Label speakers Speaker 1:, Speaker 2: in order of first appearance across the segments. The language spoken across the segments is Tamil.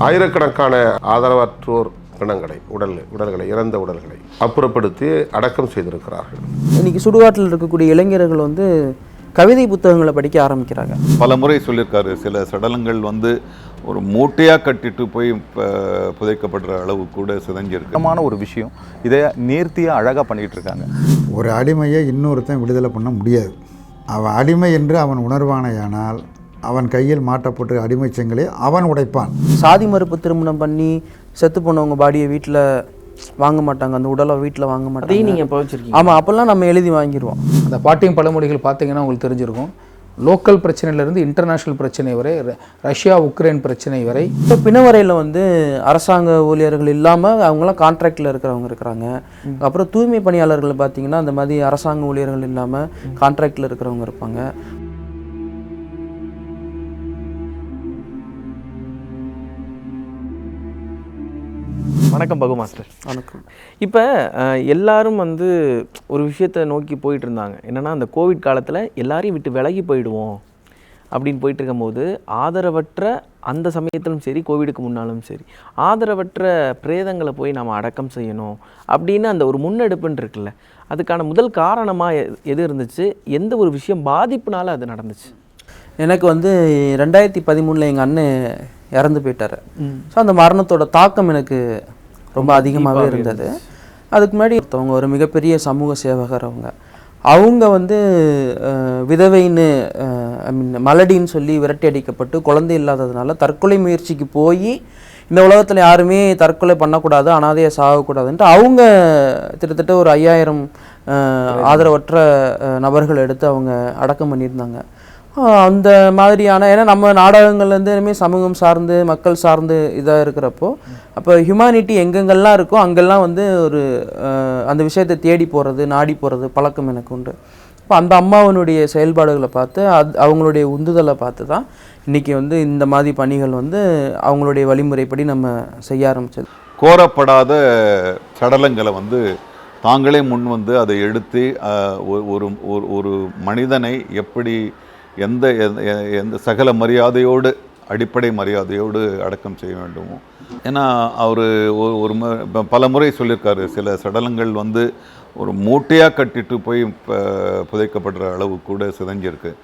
Speaker 1: ஆயிரக்கணக்கான ஆதரவற்றோர் பிணங்களை உடல் உடல்களை இறந்த உடல்களை அப்புறப்படுத்தி அடக்கம் செய்திருக்கிறார்கள்.
Speaker 2: இன்னைக்கு சுடுகாட்டில் இருக்கக்கூடிய இளைஞர்கள் வந்து கவிதை புத்தகங்களை படிக்க ஆரம்பிக்கிறாங்க.
Speaker 3: பல முறை சொல்லியிருக்காரு சில சடலங்கள் வந்து ஒரு மூட்டையாக கட்டிட்டு போய் ப- புதைக்கப்படுற அளவு கூட சிதைஞ்சிருக்கு.
Speaker 4: முக்கியமான ஒரு விஷயம் இதை நேர்த்தியாக அழகாக பண்ணிகிட்டு இருக்காங்க.
Speaker 5: ஒரு அடிமையை இன்னொருத்தன் விடுதலை பண்ண முடியாது. அவன் அடிமை என்று அவன் உணர்வானேயானால் அவன் கையில் மாட்டப்பட்ட அடிமைச் செங்கலை அவன் உடைப்பான்.
Speaker 2: சாதி மறுப்பு திருமணம் பண்ணி செத்து போனவங்க பாடியை வீட்டில் வாங்க மாட்டாங்க. அந்த உடலை வீட்டில் வாங்க
Speaker 6: அதையும்
Speaker 2: மாட்டாங்க
Speaker 6: நீங்கள் புதைச்சிருக்கீங்க
Speaker 2: ஆமாம் அப்போல்லாம் நம்ம எழுதி வாங்கிடுவோம்
Speaker 7: அந்த பாட்டியம் பழமொழிகள் பார்த்தீங்கன்னா உங்களுக்கு தெரிஞ்சிருக்கும். லோக்கல் பிரச்சனையிலேருந்து இன்டர்நேஷ்னல் பிரச்சனை வரை ர- ரஷ்யா உக்ரைன் பிரச்சனை வரை.
Speaker 2: இப்போ பிணவரையில் வந்து அரசாங்க ஊழியர்கள் இல்லாமல் அவங்களாம் கான்ட்ராக்டில் இருக்கிறவங்க இருக்கிறாங்க. அப்புறம் தூய்மை பணியாளர்கள் பார்த்தீங்கன்னா அந்த மாதிரி அரசாங்க ஊழியர்கள் இல்லாமல் கான்ட்ராக்டில் இருக்கிறவங்க இருப்பாங்க.
Speaker 6: வணக்கம் பகு மாஸ்டர்.
Speaker 2: வணக்கம்.
Speaker 6: இப்போ எல்லாரும் வந்து ஒரு விஷயத்தை நோக்கி போயிட்டு இருந்தாங்க என்னன்னா அந்த கோவிட் காலத்தில் எல்லாரையும் விட்டு விலகி போயிடுவோம் அப்படின்னு போயிட்டு இருக்கும்போது ஆதரவற்ற அந்த சமயத்திலும் சரி கோவிடுக்கு முன்னாலும் சரி ஆதரவற்ற பிரேதங்களை போய் நம்ம அடக்கம் செய்யணும் அப்படின்னு அந்த ஒரு முன்னெடுப்புன்னு இருக்குல்ல அதுக்கான முதல் காரணமாக எது இருந்துச்சு? எந்த ஒரு விஷயம் பாதிப்புனால அது நடந்துச்சு?
Speaker 2: எனக்கு வந்து ரெண்டாயிரத்தி பதிமூணில் எங்கள் அண்ணன் இறந்து போயிட்டார். ஸோ அந்த மரணத்தோட தாக்கம் எனக்கு ரொம்ப அதிகமாகவே இருந்தது. அதுக்கு முன்னாடி ஒருத்தவங்க ஒரு மிகப்பெரிய சமூக சேவகர் அவங்க. அவங்க வந்து விதவைன்னு ஐ மீன் மலடின்னு சொல்லி விரட்டி அடிக்கப்பட்டு குழந்தை இல்லாததுனால தற்கொலை முயற்சிக்கு போய் இந்த உலகத்தில் யாருமே தற்கொலை பண்ணக்கூடாது அனாதையை சாகக்கூடாதுன்ட்டு அவங்க கிட்டத்தட்ட ஒரு ஐயாயிரம் ஆதரவற்ற நபர்கள் எடுத்து அவங்க அடக்கம் பண்ணியிருந்தாங்க. அந்த மாதிரியான ஏன்னா நம்ம நாடகங்கள்லேருந்தே சமூகம் சார்ந்து மக்கள் சார்ந்து இதாக இருக்கிறப்போ அப்போ ஹியூமானிட்டி எங்கெங்கெல்லாம் இருக்கோ அங்கெல்லாம் வந்து ஒரு அந்த விஷயத்தை தேடி போகிறது நாடி போகிறது பழக்கம் எனக்கு உண்டு. இப்போ அந்த அம்மாவனுடைய செயல்பாடுகளை பார்த்து அது அவங்களுடைய உந்துதலை பார்த்து தான் இன்றைக்கி வந்து இந்த மாதிரி பணிகள் வந்து அவங்களுடைய வழிமுறைப்படி நம்ம செய்ய ஆரம்பித்தது
Speaker 3: கோரப்படாத சடலங்களை வந்து தாங்களே முன் வந்து அதை எடுத்து ஒரு ஒரு ஒரு மனிதனை எப்படி எந்த எந்த- எந்த சகல மரியாதையோடு அடிப்படை மரியாதையோடு அடக்கம் செய்ய வேண்டுமோ. ஏன்னா அவர் ஒரு மு- பல முறை சொல்லியிருக்காரு சில சடலங்கள் வந்து ஒரு மூட்டையாக கட்டிட்டு போய் ப- புதைக்கப்படுற அளவு கூட சிதைஞ்சிருக்கு.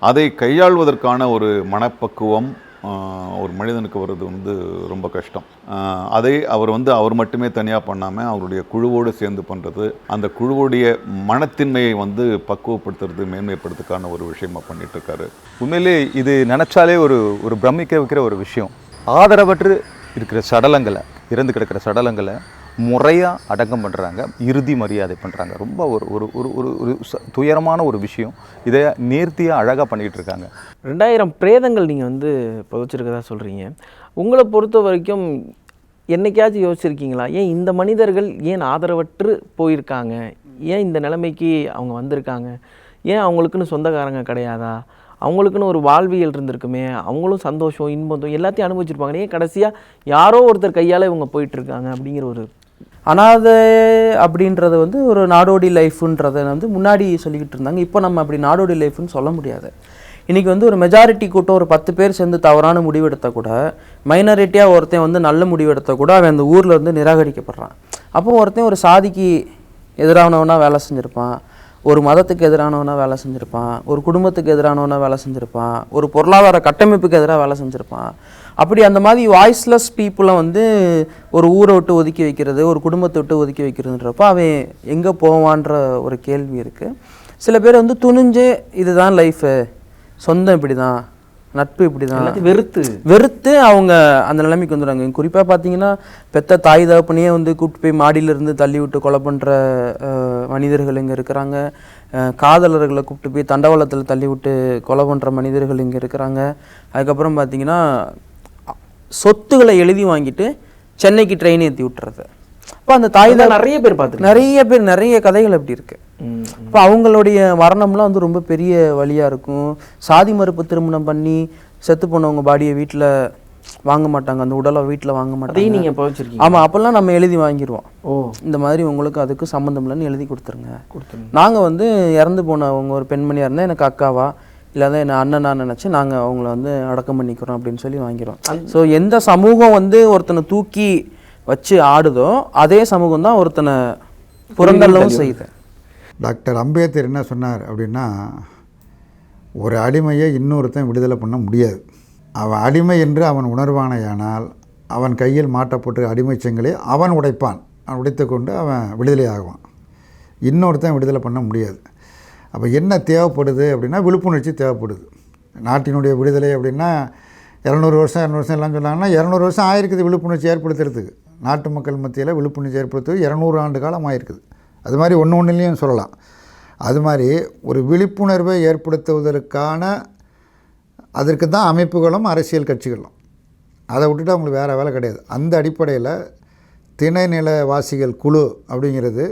Speaker 3: அதை கையாள்வதற்கான ஒரு மனப்பக்குவம் ஒரு மனிதனுக்கு வர்றது வந்து ரொம்ப கஷ்டம். அதை அவர் வந்து அவர் மட்டுமே தனியாக பண்ணாமல் அவருடைய குழுவோடு சேர்ந்து பண்ணுறது அந்த குழுவோடைய மனத்தின்மையை வந்து பக்குவப்படுத்துறது மேன்மைப்படுத்துக்கான ஒரு விஷயமா பண்ணிகிட்ருக்காரு
Speaker 4: உண்மையிலே இது நினச்சாலே ஒரு ஒரு பிரமிக்க வைக்கிற ஒரு விஷயம். ஆதரவற்று இருக்கிற சடலங்களை இறந்து கிடக்கிற சடலங்களை முறையாக அடக்கம் பண்ணுறாங்க இறுதி மரியாதை பண்ணுறாங்க ரொம்ப ஒரு ஒரு ஒரு ஒரு ஒரு ச- துயரமான ஒரு விஷயம். இதை நேர்த்தியாக அழகாக பண்ணிகிட்டு இருக்காங்க.
Speaker 6: ரெண்டாயிரம் பிரேதங்கள் நீங்கள் வந்து புதைச்சிருக்கதா சொல்கிறீங்க உங்களை பொறுத்த வரைக்கும் என்னைக்காச்சும் யோசிச்சிருக்கீங்களா? ஏன் இந்த மனிதர்கள் ஏன் ஆதரவற்று போயிருக்காங்க? ஏன் இந்த நிலைமைக்கு அவங்க வந்திருக்காங்க? ஏன் அவங்களுக்குன்னு சொந்தக்காரங்க கிடையாதா? அவங்களுக்குன்னு ஒரு வாழ்வியல் இருந்திருக்குமே அவங்களும் சந்தோஷம் இன்பம் எல்லாத்தையும் அனுபவிச்சிருப்பாங்க. ஏன் கடைசியாக யாரோ ஒருத்தர் கையால் இவங்க போயிட்டுருக்காங்க அப்படிங்கிற ஒரு
Speaker 2: அனாதை அப்படின்றது வந்து ஒரு நாடோடி லைஃப்ன்றதை வந்து முன்னாடி சொல்லிக்கிட்டு இருந்தாங்க. இப்போ நம்ம அப்படி நாடோடி லைஃப்னு சொல்ல முடியாது. இன்றைக்கி வந்து ஒரு மெஜாரிட்டி கூட்டம் ஒரு பத்து பேர் சேர்ந்து தவறான முடிவெடுத்த கூட மைனாரிட்டியாக ஒருத்தன் வந்து நல்ல முடிவெடுத்த கூட அவன் அந்த ஊரில் வந்து நிராகரிக்கப்படுறான். அப்போ ஒருத்தன் ஒரு சாதிக்கு எதிரானவனாக வேலை செஞ்சுருப்பான். ஒரு மதத்துக்கு எதிரானவனா வேலை செஞ்சுருப்பான் ஒரு குடும்பத்துக்கு எதிரானவனா வேலை செஞ்சுருப்பான் ஒரு பொருளாதார கட்டமைப்புக்கு எதிராக வேலை செஞ்சுருப்பான். அப்படி அந்த மாதிரி வாய்ஸ்லெஸ் பீப்புளை வந்து ஒரு ஊரை விட்டு ஒதுக்கி வைக்கிறது ஒரு குடும்பத்தை விட்டு ஒதுக்கி வைக்கிறதுன்றப்போ அவன் எங்கே போவான்ற ஒரு கேள்வி இருக்குது சில பேர் வந்து துணிஞ்சு இதுதான் லைஃபு சொந்தம் இப்படி தான் நட்பு இப்படி தான்
Speaker 6: வெறுத்து.
Speaker 2: வெறுத்து அவங்க அந்த நிலைமைக்கு வந்துடுறாங்க. குறிப்பாக பார்த்தீங்கன்னா பெத்த தாய் தகப்பனையே வந்து கூப்பிட்டு போய் மாடியிலிருந்து தள்ளி விட்டு கொலை பண்ணுற மனிதர்கள் இங்கே இருக்கிறாங்க. காதலர்களை கூப்பிட்டு போய் தண்டவாளத்தில் தள்ளி விட்டு கொலை பண்ணுற மனிதர்கள் இங்கே இருக்கிறாங்க. அதுக்கப்புறம் பார்த்தீங்கன்னா சொத்துக்களை எழுதி வாங்கிட்டு சென்னைக்கு ட்ரெயின் ஏற்றி விட்டுறது. அப்போ அந்த தாய் தகப்ப-
Speaker 6: நிறைய பேர் பார்த்துருக்கேன்
Speaker 2: நிறைய பேர் நிறைய கதைகள் அப்படி இருக்கு. இப்போ அவங்களுடைய மரணம்லாம் வந்து ரொம்ப பெரிய வழியாக இருக்கும். சாதி மறுப்பு திருமணம் பண்ணி செத்து போனவங்க பாடியை வீட்டில் வாங்க மாட்டாங்க. அந்த உடலை வீட்டில் வாங்க மாட்டாங்க.
Speaker 6: நீங்கள் புதைச்சிருக்கீங்க.
Speaker 2: ஆமாம் அப்போல்லாம் நம்ம எழுதி வாங்கிடுவோம்
Speaker 6: ஓ.
Speaker 2: இந்த மாதிரி உங்களுக்கு அதுக்கு சம்மந்தம் இல்லைன்னு எழுதி கொடுத்துருங்க.
Speaker 6: கொடுத்துருங்க.
Speaker 2: நாங்கள் வந்து இறந்து போனவங்க ஒரு பெண்மணியாக இருந்தால் எனக்கு அக்காவா இல்லாத என்ன அண்ணனா நினச்சி நாங்கள் அவங்கள வந்து அடக்கம் பண்ணிக்கிறோம் அப்படின்னு சொல்லி வாங்கிறோம் ஸோ எந்த சமூகம் வந்து ஒருத்தனை தூக்கி வச்சு ஆடுதோ அதே சமூகம் தான் ஒருத்தனை புறந்தள்ளவும் செய்யுது.
Speaker 5: டாக்டர் அம்பேத்கர் என்ன சொன்னார் அப்படின்னா ஒரு அடிமையை இன்னொருத்தன் விடுதலை பண்ண முடியாது. அவன் அடிமை என்று அவன் உணர்வானையானால் அவன் கையில் மாட்டப்பட்ட அடிமை சங்கிலியை அவன் உடைப்பான். அவன் உடைத்துக்கொண்டு அவன் விடுதலை ஆகுவான் இன்னொருத்தன் விடுதலை பண்ண முடியாது. அப்போ என்ன தேவைப்படுது அப்படின்னா விழிப்புணர்ச்சி தேவைப்படுது. நாட்டினுடைய விடுதலை அப்படின்னா இரநூறு வருஷம் இரநூறு வருஷம் எல்லாம் சொன்னாங்கன்னா இரநூறு வருஷம் ஆயிருக்குது விழிப்புணர்ச்சி ஏற்படுத்துறதுக்கு. நாட்டு மக்கள் மத்தியில் விழிப்புணர்ச்சி ஏற்படுத்துறது இரநூறு ஆண்டு காலம் ஆயிருக்குது. அது மாதிரி ஒன்று ஒன்றுலேயும் சொல்லலாம். அது மாதிரி ஒரு விழிப்புணர்வை ஏற்படுத்துவதற்கான அதற்கு தான் அமைப்புகளும் அரசியல் கட்சிகளும். அதை விட்டுட்டு அவங்களுக்கு வேறு வேலை கிடையாது. அந்த அடிப்படையில் திணைநிலவாசிகள் குழு அப்படிங்கிறது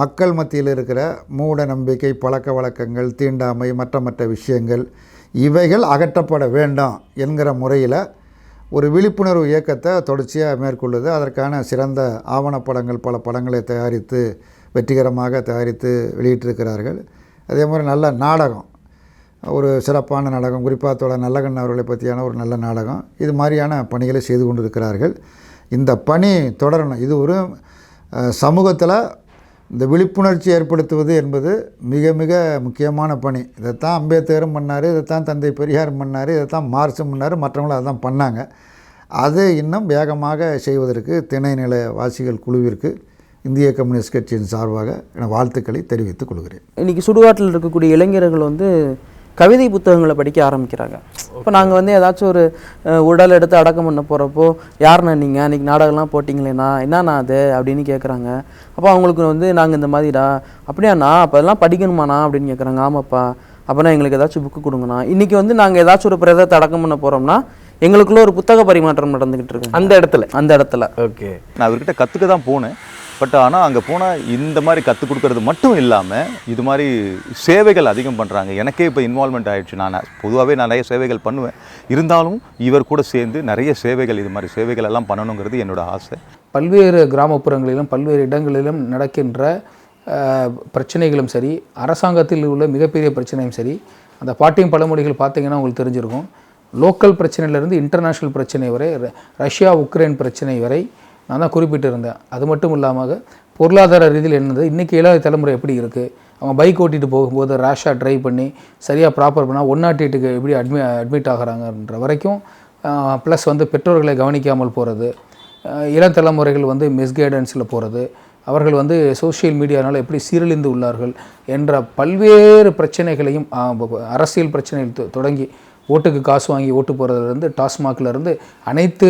Speaker 5: மக்கள் மத்தியில் இருக்கிற மூட நம்பிக்கை பழக்க வழக்கங்கள் தீண்டாமை மற்ற மற்ற விஷயங்கள் இவைகள் அகற்றப்பட வேண்டாம் என்கிற முறையில் ஒரு விழிப்புணர்வு இயக்கத்தை தொடர்ச்சியாக மேற்கொள்ளுது. அதற்கான சிறந்த ஆவணப்படங்கள் பல படங்களை தயாரித்து வெற்றிகரமாக தயாரித்து வெளியிட்டிருக்கிறார்கள். அதே மாதிரி நல்ல நாடகம். ஒரு சிறப்பான நாடகம். குறிப்பாக தோழர் நல்லகண்ண அவர்களை பற்றியான ஒரு நல்ல நாடகம். இது மாதிரியான பணிகளை செய்து கொண்டிருக்கிறார்கள். இந்த பணி தொடரணும். இது ஒரு சமூகத்தில் இந்த விழிப்புணர்ச்சி ஏற்படுத்துவது என்பது மிக மிக முக்கியமான பணி. இதைத்தான் அம்பேத்கரும் பண்ணார். இதைத்தான் தந்தை பெரியாரும் பண்ணார். இதைத்தான் மார்க்சும் பண்ணார். மற்றவங்களும் அதை தான் பண்ணாங்க. அது இன்னும் வேகமாக செய்வதற்கு திணைநில வாசிகள் குழுவிற்கு இந்திய கம்யூனிஸ்ட் கட்சியின் சார்பாக என வாழ்த்துக்களை தெரிவித்துக் கொள்கிறேன்.
Speaker 2: இன்னைக்கு சுடுகாட்டில் இருக்கக்கூடிய இளைஞர்கள் வந்து கவிதை புத்தகங்களை படிக்க ஆரம்பிக்கிறாங்க. இப்போ நாங்கள் வந்து ஏதாச்சும் ஒரு உடல் எடுத்து அடக்கம் பண்ண போகிறப்போ யாருண்ணா நீங்கள் அன்றைக்கி நாடகம்லாம் போட்டிங்களேண்ணா? என்னண்ணா அது? அப்படின்னு கேட்குறாங்க அப்போ அவங்களுக்கு வந்து நாங்கள் இந்த மாதிரிடா. அப்படியாண்ணா? அப்போ அதெல்லாம் படிக்கணுமாண்ணா? அப்படின்னு கேட்குறாங்க ஆமாப்பா. அப்போனா எங்களுக்கு ஏதாச்சும் புக்கு கொடுங்கண்ணா. இன்றைக்கி வந்து நாங்கள் ஏதாச்சும் ஒரு பிரதத்தை அடக்கம் பண்ண போகிறோம்னா எங்களுக்குள்ள ஒரு புத்தக பரிமாற்றம் நடந்துக்கிட்டு இருக்கு.
Speaker 6: அந்த இடத்துல?
Speaker 2: அந்த இடத்துல.
Speaker 6: ஓகே.
Speaker 4: நான் அவர்கிட்ட கற்றுக்க தான் போனேன். பட் ஆனால் அங்கே போனால் இந்த மாதிரி கற்றுக் கொடுக்கறது மட்டும் இல்லாமல் இது மாதிரி சேவைகள் அதிகம் பண்ணுறாங்க எனக்கே இப்போ இன்வால்மெண்ட் ஆகிடுச்சு நான் பொதுவாகவே நிறைய சேவைகள் பண்ணுவேன். இருந்தாலும் இவர் கூட சேர்ந்து நிறைய சேவைகள் இது மாதிரி சேவைகள் எல்லாம் பண்ணணுங்கிறது என்னோடய ஆசை.
Speaker 7: பல்வேறு கிராமப்புறங்களிலும் பல்வேறு இடங்களிலும் நடக்கின்ற பிரச்சனைகளும் சரி அரசாங்கத்தில் உள்ள மிகப்பெரிய பிரச்சனையும் சரி அந்த பாட்டியம் பழமொழிகள் பார்த்தீங்கன்னா உங்களுக்கு தெரிஞ்சிருக்கும். லோக்கல் பிரச்சனையிலேருந்து இன்டர்நேஷ்னல் பிரச்சனை வரை ர- ரஷ்யா உக்ரைன் பிரச்சனை வரை நான் தான் குறிப்பிட்டிருந்தேன். அது மட்டும் இல்லாமல் பொருளாதார ரீதியில் என்னது? இன்றைக்கி ஏழாவது தலைமுறை எப்படி இருக்குது அவங்க பைக் ஓட்டிகிட்டு போகும்போது ரேஷாக ட்ரைவ் பண்ணி சரியாக ப்ராப்பர் பண்ணால் ஒன் நாட் எயிட்டுக்கு எப்படி அட்மி அட்மிட் ஆகிறாங்கன்ற வரைக்கும் ப்ளஸ் வந்து பெற்றோர்களை கவனிக்காமல் போகிறது இளம் தலைமுறைகள் வந்து மிஸ்கைடன்ஸில் போகிறது அவர்கள் வந்து சோஷியல் மீடியானால் எப்படி சீரழிந்து உள்ளார்கள் என்ற பல்வேறு பிரச்சனைகளையும் அரசியல் பிரச்சனைகள் தொடங்கி ஓட்டுக்கு காசு வாங்கி ஓட்டு போகிறதுலேருந்து டாஸ்மாக்லேருந்து அனைத்து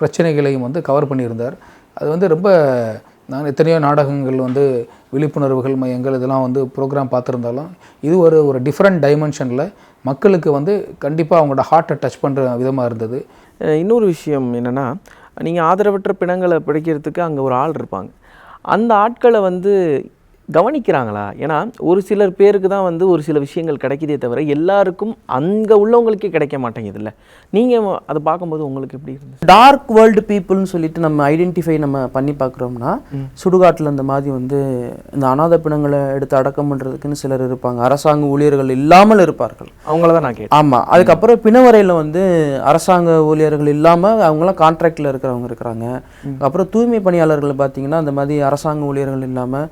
Speaker 7: பிரச்சனைகளையும் வந்து கவர் பண்ணியிருந்தார். அது வந்து ரொம்ப நான் எத்தனையோ நாடகங்கள் வந்து விழிப்புணர்வுகள் மையங்கள் இதெல்லாம் வந்து ப்ரோக்ராம் பார்த்துருந்தாலும் இது ஒரு ஒரு டிஃப்ரெண்ட் டைமென்ஷனில் மக்களுக்கு வந்து கண்டிப்பாக அவங்களோட ஹார்ட்டை டச் பண்ணுற விதமாக இருந்தது.
Speaker 6: இன்னொரு விஷயம் என்னென்னா நீங்கள் ஆதரவற்ற பிணங்களை பிடிக்கிறதுக்கு அங்கே ஒரு ஆள் இருப்பாங்க. அந்த ஆட்களை வந்து கவனிக்கிறாங்களா? ஏன்னா ஒரு சிலர் பேருக்கு தான் வந்து ஒரு சில விஷயங்கள் கிடைக்குதே தவிர எல்லாருக்கும் அங்கே உள்ளவங்களுக்கே கிடைக்க மாட்டேங்குதுல்ல. நீங்கள் அதை பார்க்கும்போது உங்களுக்கு எப்படி இருந்துச்சு?
Speaker 2: டார்க் வேர்ல்டு பீப்புள்னு சொல்லிட்டு நம்ம ஐடென்டிஃபை நம்ம பண்ணி பார்க்குறோம்னா சுடுகாட்டில் இந்த மாதிரி வந்து இந்த அனாதை பிணங்களை எடுத்து அடக்கம் பண்ணுறதுக்குன்னு சிலர் இருப்பாங்க. அரசாங்க ஊழியர்கள் இல்லாமல் இருப்பார்கள்.
Speaker 6: அவங்கள தான் நான் கேட்டேன்.
Speaker 2: ஆமாம் அதுக்கப்புறம் பிணவரையில் வந்து அரசாங்க ஊழியர்கள் இல்லாமல் அவங்களாம் கான்ட்ராக்டில் இருக்கிறவங்க இருக்கிறாங்க. அப்புறம் தூய்மை பணியாளர்கள் பார்த்தீங்கன்னா அந்த மாதிரி அரசாங்க ஊழியர்கள் இல்லாமல்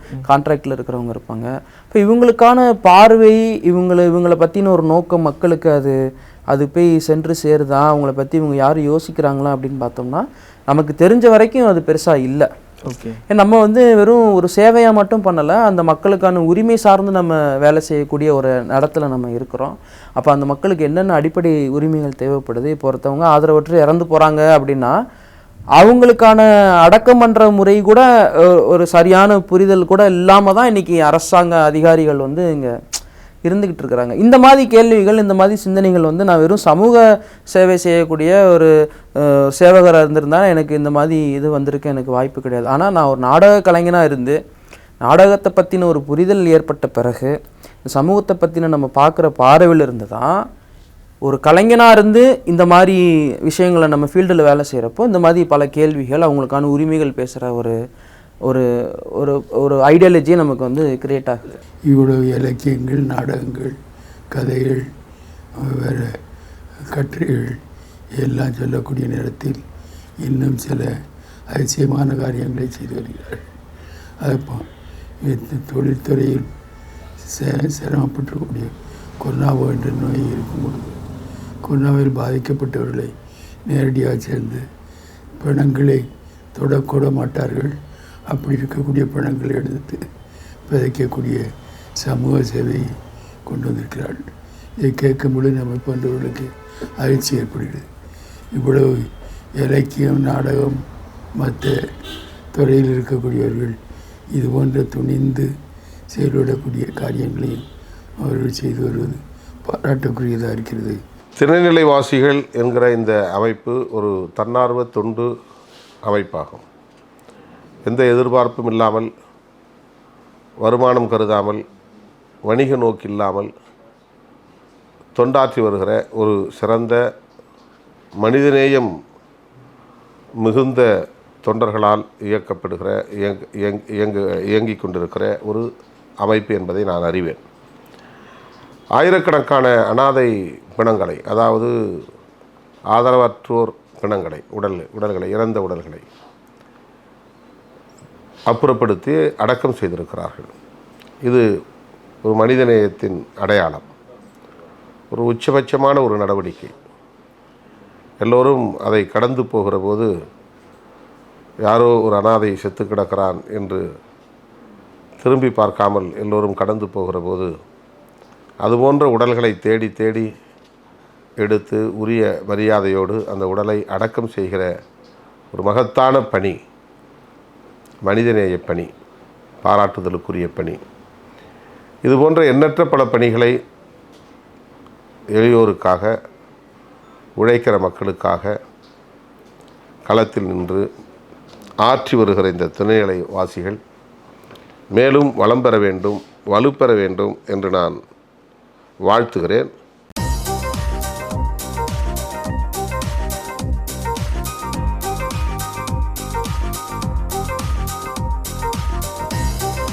Speaker 2: கான்ட்ராக்டில் இருக்கிறவங்க இருப்பாங்க. இப்போ இவங்களுக்கான பார்வை இவங்களை இவங்களை பற்றின ஒரு நோக்கம் மக்களுக்கு அது அது போய் சென்று சேருதா? அவங்கள பற்றி இவங்க யாரும் யோசிக்கிறாங்களா அப்படின்னு பார்த்தோம்னா நமக்கு தெரிஞ்ச வரைக்கும் அது பெருசாக இல்லை.
Speaker 6: ஓகே.
Speaker 2: நம்ம வந்து வெறும் ஒரு சேவையாக மட்டும் பண்ணலை அந்த மக்களுக்கான உரிமை சார்ந்து நம்ம வேலை செய்யக்கூடிய ஒரு இடத்துல நம்ம இருக்கிறோம். அப்போ அந்த மக்களுக்கு என்னென்ன அடிப்படை உரிமைகள் தேவைப்படுது? இப்போ ஒருத்தவங்க ஆதரவற்று இறந்து போகிறாங்க அப்படின்னா அவங்களுக்கான அடக்கம் பண்ணுற முறை கூட ஒரு சரியான புரிதல் கூட இல்லாமல் தான் இன்றைக்கி அரசாங்க அதிகாரிகள் வந்து இங்கே இருந்துக்கிட்டு இருக்கிறாங்க. இந்த மாதிரி கேள்விகள் இந்த மாதிரி சிந்தனைகள் வந்து நான் வெறும் சமூக சேவை செய்யக்கூடிய ஒரு சேவகராக இருந்திருந்தால் எனக்கு இந்த மாதிரி இது வந்திருக்க எனக்கு வாய்ப்பு கிடையாது. ஆனால் நான் ஒரு நாடக கலைஞனாக இருந்து நாடகத்தை பற்றின ஒரு புரிதல் ஏற்பட்ட பிறகு இந்த சமூகத்தை பற்றின நம்ம பார்க்குற பார்வையில் இருந்து தான் ஒரு கலைஞனாக இருந்து இந்த மாதிரி விஷயங்களை நம்ம ஃபீல்டில் வேலை செய்கிறப்போ இந்த மாதிரி பல கேள்விகள் அவங்களுக்கான உரிமைகள் பேசுகிற ஒரு ஒரு ஒரு ஒரு ஐடியாலஜி நமக்கு வந்து கிரியேட் ஆகுது.
Speaker 8: இவ்வளவு இலக்கியங்கள் நாடகங்கள் கதைகள் வேறு கட்டுரைகள் எல்லாம் சொல்லக்கூடிய நேரத்தில் இன்னும் சில அதிசயமான காரியங்களை செய்து வருகிறார்கள். அது தொழில்துறையில் சிரமப்பட்டுக்கூடிய கொரோனாவோ என்ற நோய் இருக்கும் பொழுது கொரோனாவில் பாதிக்கப்பட்டவர்களை நேரடியாக சேர்ந்து பணங்களை தொடக்கூட மாட்டார்கள். அப்படி இருக்கக்கூடிய பணங்களை எடுத்து விதைக்கக்கூடிய சமூக சேவையை கொண்டு வந்திருக்கிறார்கள் இதை கேட்கும்பொழுது நம்ம போன்றவர்களுக்கு அதிர்ச்சி ஏற்படுகிறது. இவ்வளவு இலக்கியம் நாடகம் மற்ற துறையில் இருக்கக்கூடியவர்கள் இது போன்ற துணிந்து செயல்படக்கூடிய காரியங்களையும் அவர்கள் செய்து வருவது பாராட்டுக்குரியதாக இருக்கிறது.
Speaker 1: திணைநிலைவாசிகள் என்கிற இந்த அமைப்பு ஒரு தன்னார்வ தொண்டு அமைப்பாகும். எந்த எதிர்பார்ப்பும் இல்லாமல் வருமானம் கருதாமல் வணிக நோக்கு இல்லாமல் தொண்டாற்றி வருகிற ஒரு சிறந்த மனிதநேயம் மிகுந்த தொண்டர்களால் இயக்கப்படுகிற இயங்க இயங்க இயங்கு கொண்டிருக்கிற ஒரு அமைப்பு என்பதை நான் அறிவேன். ஆயிரக்கணக்கான அனாதை பிணங்களை அதாவது ஆதரவற்றோர் பிணங்களை உடல் உடல்களை இறந்த உடல்களை அப்புறப்படுத்தி அடக்கம் செய்திருக்கிறார்கள். இது ஒரு மனிதநேயத்தின் அடையாளம். ஒரு உச்சபட்சமான ஒரு நடவடிக்கை. எல்லோரும் அதை கடந்து போகிற போது யாரோ ஒரு அனாதை செத்து கிடக்கிறான் என்று திரும்பி பார்க்காமல் எல்லோரும் கடந்து போகிற போது அதுபோன்ற உடல்களை தேடி தேடி எடுத்து உரிய மரியாதையோடு அந்த உடலை அடக்கம் செய்கிற ஒரு மகத்தான பணி மனிதநேய பணி பாராட்டுதலுக்குரிய பணி. இது போன்ற எண்ணற்ற பல பணிகளை எளியோருக்காக உழைக்கிற மக்களுக்காக களத்தில் நின்று ஆற்றி வருகிற இந்த துணைநிலை வாசிகள் மேலும் வளம் பெற வேண்டும் வலுப்பெற வேண்டும் என்று நான் வாழ்த்துகிறேன்.